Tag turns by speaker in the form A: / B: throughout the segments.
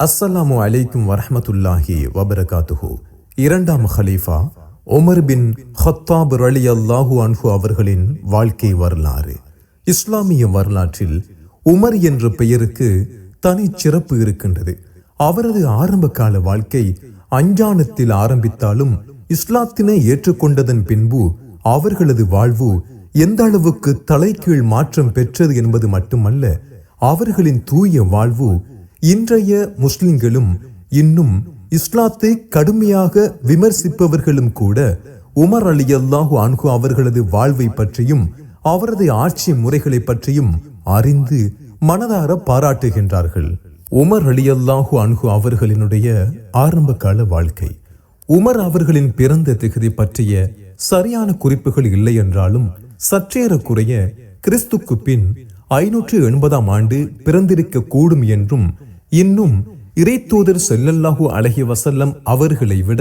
A: அஸ்ஸலாமு அலைக்கும் வரஹ்மத்துல்லாஹி வபரகாத்துஹு. இரண்டாம் ஹலீஃபா உமர் பின் ஹத்தாப் ரலி அல்லாஹு அன்ஹு அவர்களின் வாழ்க்கை வரலாறு. இஸ்லாமிய வரலாற்றில் உமர் என்ற பெயருக்கு தனி சிறப்பு இருக்கின்றது. அவரது ஆரம்ப கால வாழ்க்கை அஞ்சானத்தில் ஆரம்பித்தாலும் இஸ்லாத்தினை ஏற்றுக்கொண்டதன் பின்பு அவர்களது வாழ்வு எந்த அளவுக்கு தலைகீழ் மாற்றம் பெற்றது என்பது மட்டுமல்ல அவர்களின் தூய வாழ்வு இன்றைய முஸ்லிம்களும் இன்னும் இஸ்லாத்தை கடுமையாக விமர்சிப்பவர்களும் கூட உமர் அலி அல்லாஹு அன்கு அவர்களது வாழ்வை பற்றியும் அவரது ஆட்சி முறைகளை பற்றியும் அறிந்து மனதார பாராட்டுகின்றார்கள். உமர் அலி அல்லாஹு அன்கு அவர்களினுடைய ஆரம்ப கால வாழ்க்கை. உமர் அவர்களின் பிறந்த திகதி பற்றிய சரியான குறிப்புகள் இல்லை என்றாலும் சற்றேறக்குறைய கிறிஸ்துக்கு பின் ஐநூற்று எண்பதாம் ஆண்டு பிறந்திருக்க கூடும் என்றும் இன்னும் இறைத்தூதர் செல்லல்லாஹு அலஹி வசல்லம் அவர்களை விட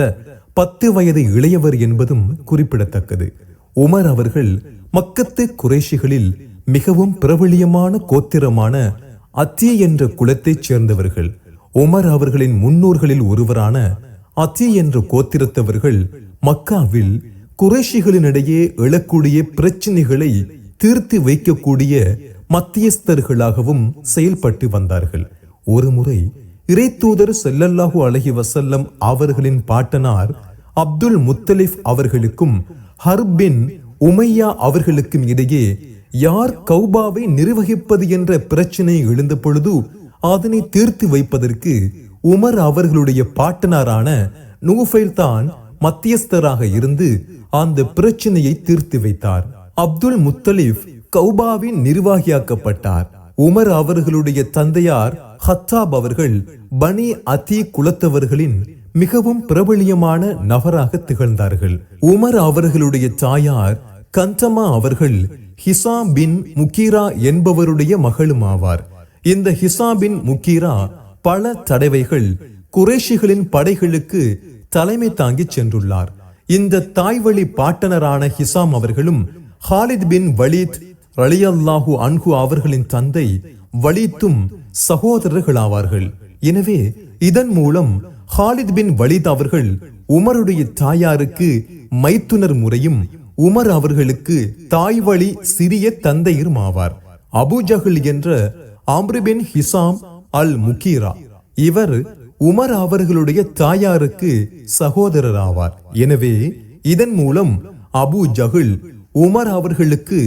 A: பத்து வயது இளையவர் என்பதும் குறிப்பிடத்தக்கது. உமர் அவர்கள் மக்கத்து குறைஷிகளில் மிகவும் பிரபலியமான கோத்திரமான அத்தி என்ற குலத்தைச் சேர்ந்தவர்கள். உமர் அவர்களின் முன்னோர்களில் ஒருவரான அத்தி என்ற கோத்திரத்தவர்கள் மக்காவில் குறைஷிகளினிடையே எழக்கூடிய பிரச்சனைகளை தீர்த்து வைக்கக்கூடிய மத்தியஸ்தர்களாகவும் செயல்பட்டு வந்தார்கள். ஒருமுறை இறைத்தூதர் செல்லல்லாஹு அலஹி வசல்லம் அவர்களின் பாட்டனார் அப்துல் முத்தலிஃப் அவர்களுக்கும் ஹர்பின் உமையா அவர்களுக்கும் இடையே யார் கௌபாவை நிர்வகிப்பது என்ற பிரச்சனை எழுந்த பொழுது அதனை தீர்த்து வைப்பதற்கு உமர் அவர்களுடைய பாட்டனாரான நூஃபைல் தான் மத்தியஸ்தராக இருந்து அந்த பிரச்சனையை தீர்த்து வைத்தார். அப்துல் முத்தலிஃப் கௌபாவின் நிர்வாகியாக்கப்பட்டார். உமர் அவர்களுடைய தந்தையார் ஹத்தாப் அவர்கள் பனி அதி குலத்தவர்களின் மிகவும் பிரபலியமான நபராக திகழ்ந்தார்கள். உமர் அவர்களுடைய தாயார் கந்தமா அவர்கள் ஹிசா பின் முக்கீரா என்பவருடைய மகளும் ஆவார். இந்த ஹிசா பின் முக்கீரா பல தடவைகள் குறைஷிகளின் படைகளுக்கு தலைமை தாங்கி சென்றுள்ளார். இந்த தாய்வழி பாட்டனரான ஹிசாம் அவர்களும் ஹாலித் பின் வலீத் ரலியல்லாஹு அன்ஹு அவர்களின் தந்தை வலித்தும் சகோதரர்களாவார்கள். எனவே இதன் மூலம் ஹாலித் பின் வலித் அவர்கள் உமருடைய தாயாருக்கு மைத்துனர் முறையும் உமர் அவர்களுக்கு தாய் வழி சிறிய தந்தையரும் ஆவார். அபுஜஹல் என்ற அம்ருபின் ஹிசாம் அல் முகீரா இவர் உமர் அவர்களுடைய தாயாருக்கு சகோதரர் ஆவார் எனவே இதன் மூலம் அபு ஜஹில் உமர் அவர்களுக்கு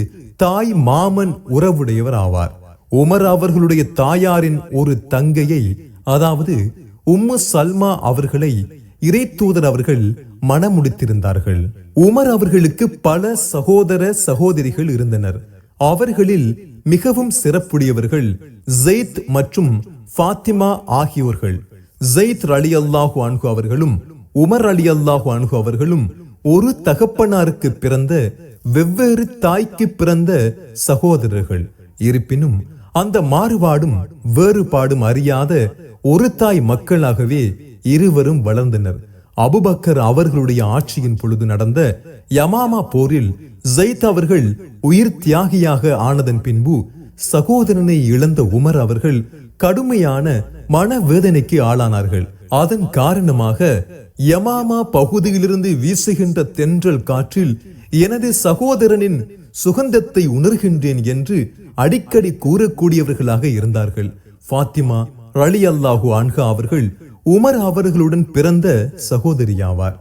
A: தாய் மாமன் உறவுடையவர் ஆவார். உமர் அவர்களுடைய தாயாரின் ஒரு தங்கையை அதாவது உம்மு சல்மா அவர்களை இறை தூதர் அவர்கள் மணமுடித்திருந்தார்கள். உமர் அவர்களுக்கு பல சகோதர சகோதரிகள் இருந்தனர். அவர்களில் மிகவும் சிறப்புடையவர்கள் ஜெயித் மற்றும் ஃபாத்திமா ஆகியோர்கள். ஜெயித் அலி அல்லாஹு அன்கு அவர்களும் உமர் அலி அல்லாஹு அன்கு அவர்களும் ஒரு தகப்பனாருக்கு பிறந்த வெவ்வேறு தாய்க்கு பிறந்த சகோதரர்கள். இருப்பினும் அந்த மாறுபாடும் வேறுபாடும் அறியாத ஒரு தாய் மக்களாகவே இருவரும் வளர்ந்தனர். அபுபக்கர் அவர்களுடைய ஆட்சியின் பொழுது நடந்த யமாமா போரில் ஜெயித் அவர்கள் உயிர் தியாகியாக ஆனதன் பின்பு சகோதரனை இழந்த உமர் அவர்கள் கடுமையான மனவேதனைக்கு ஆளானார்கள். அதன் காரணமாக யமாமா பகுதியிலிருந்து வீசுகின்ற தென்றல் காற்றில் எனது சகோதரனின் சுகந்தத்தை உணர்கின்றேன் என்று அடிக்கடி கூறக்கூடியவர்களாக இருந்தார்கள். ஃபாத்திமா ரலி அல்லாஹு அன்ஹா அவர்கள் உமர் அவர்களுடன் பிறந்த சகோதரியாவார்.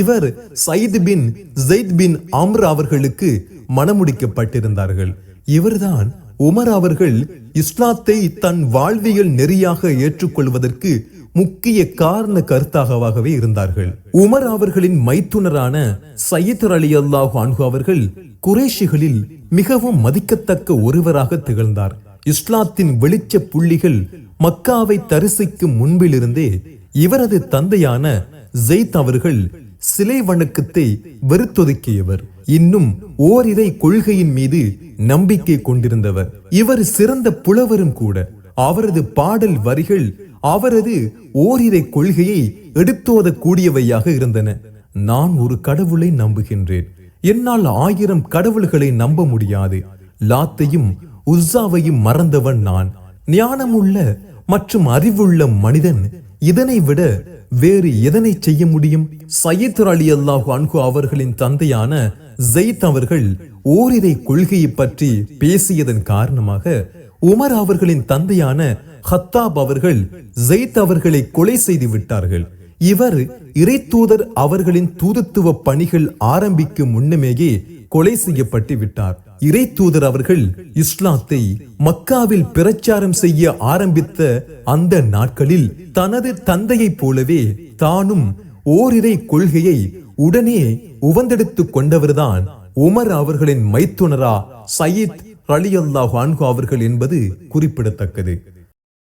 A: இவர் Said bin Zaid bin Amr அவர்களுக்கு மணமுடிக்கப்பட்டிருந்தார்கள் இவர்தான் உமர் அவர்கள் இஸ்லாத்தை தன் வாழ்வியல் நெறியாக ஏற்றுக்கொள்வதற்கு முக்கிய காரண கருத்தாகவாகவே இருந்தார்கள். உமர் அவர்களின் மைத்துனரான சையத் அலி அல்லாஹு அன்ஹு அவர்கள் குரேஷிகளில் மிகவும் மதிக்கத்தக்க ஒருவராக திகழ்ந்தார். இஸ்லாத்தின் வெளிச்ச புள்ளிகள் மக்காவை தரிசிக்கும் முன்பிலிருந்தே இவரது தந்தையான ஜெயித் அவர்கள் சிலை வணக்கத்தை வெறுத்தொதுக்கியவர். இன்னும் ஓரிரை கொள்கையின் மீது நம்பிக்கை கொண்டிருந்தவர். இவர் சிறந்த புலவரும் கூட. அவரது பாடல் வரிகள் அவரது ஓரிரை கொள்கையை எடுத்தோதக்கூடியவையாக இருந்தன. நான் ஒரு கடவுளை நம்புகின்றேன். என்னால் ஆயிரம் கடவுள்களை நம்ப முடியாது. லாத்தையும் உஸ்ஸாவையும் மறந்தவன் நான். ஞானமுள்ள மற்றும் அறிவுள்ள மனிதன். இதனை விட வேறு எதனை செய்ய முடியும்? சையத் அலி அல்லாஹு அன்கு அவர்களின் தந்தையான ஜெயித் அவர்கள் ஓரிரை கொள்கையை பற்றி பேசியதன் காரணமாக உமர் அவர்களின் தந்தையான ஹத்தாப் அவர்கள் ஜெயித் அவர்களை கொலை செய்து விட்டார்கள். இவர் இறை தூதர் அவர்களின் தூதுத்துவ பணிகள் ஆரம்பிக்கும் முன்னமேயே கொலை செய்யப்பட்டு விட்டார். இறை தூதர் அவர்கள் இஸ்லாத்தை மக்காவில் பிரச்சாரம் செய்ய ஆரம்பித்த அந்த நாட்களில் தனது தந்தையைப் போலவே தானும் ஓரிரை கொள்கையை உடனே உவந்தெடுத்துக் கொண்டவர்தான் உமர் அவர்களின் மைத்துனரா சயித் அலி அல்லாஹ் அன்ஹு அவர்கள் என்பது குறிப்பிடத்தக்கது.